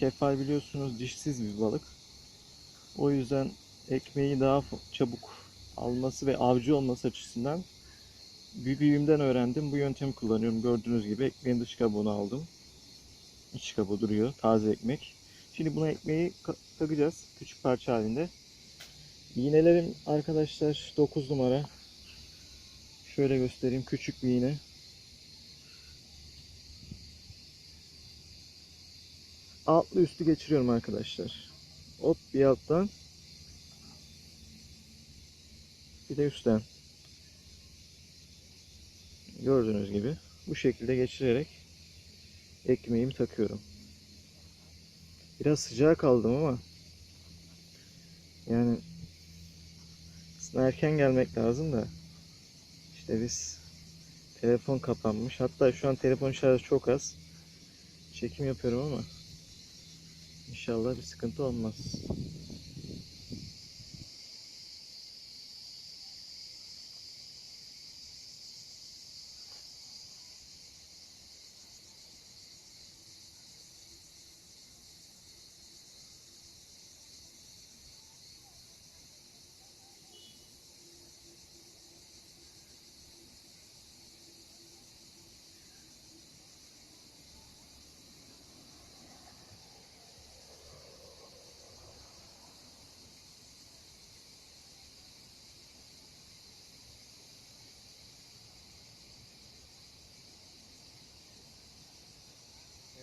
Kefal biliyorsunuz dişsiz bir balık. O yüzden ekmeği daha çabuk alması ve avcı olması açısından bir büyüğümden öğrendim. Bu yöntemi kullanıyorum. Gördüğünüz gibi ekmeğin dış kabuğunu aldım. İç kabuğu duruyor. Taze ekmek. Şimdi buna ekmeği ka- takacağız. Küçük parça halinde. İğnelerim arkadaşlar 9 numara. Şöyle göstereyim. Küçük bir iğne. Altlı üstü geçiriyorum arkadaşlar. Hop bir alttan. Bir de üstten. Gördüğünüz gibi bu şekilde geçirerek ekmeğimi takıyorum. Biraz sıcağa kaldım ama yani erken gelmek lazım da işte biz telefon kapanmış. Hatta şu an telefon şarjı çok az. Çekim yapıyorum ama inşallah bir sıkıntı olmaz.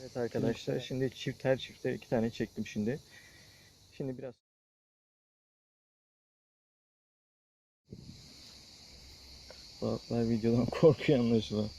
Evet arkadaşlar şimdi çift her çifte iki tane çektim şimdi. Şimdi biraz Balıklar videodan korkuyor anlaşılan.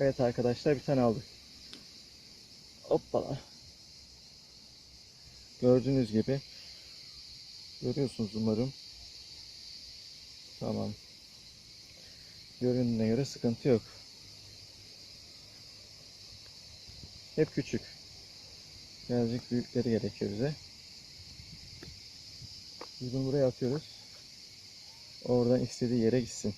Evet arkadaşlar bir tane aldık. Hoppala. Gördüğünüz gibi. Görüyorsunuz umarım. Tamam. Göründüğüne göre sıkıntı yok. Hep küçük. Birazcık büyükleri gerekiyor bize. Biz bunu buraya atıyoruz. Oradan istediği yere gitsin.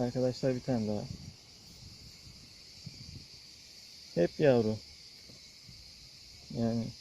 Arkadaşlar bir tane daha. Hep yavru. Yani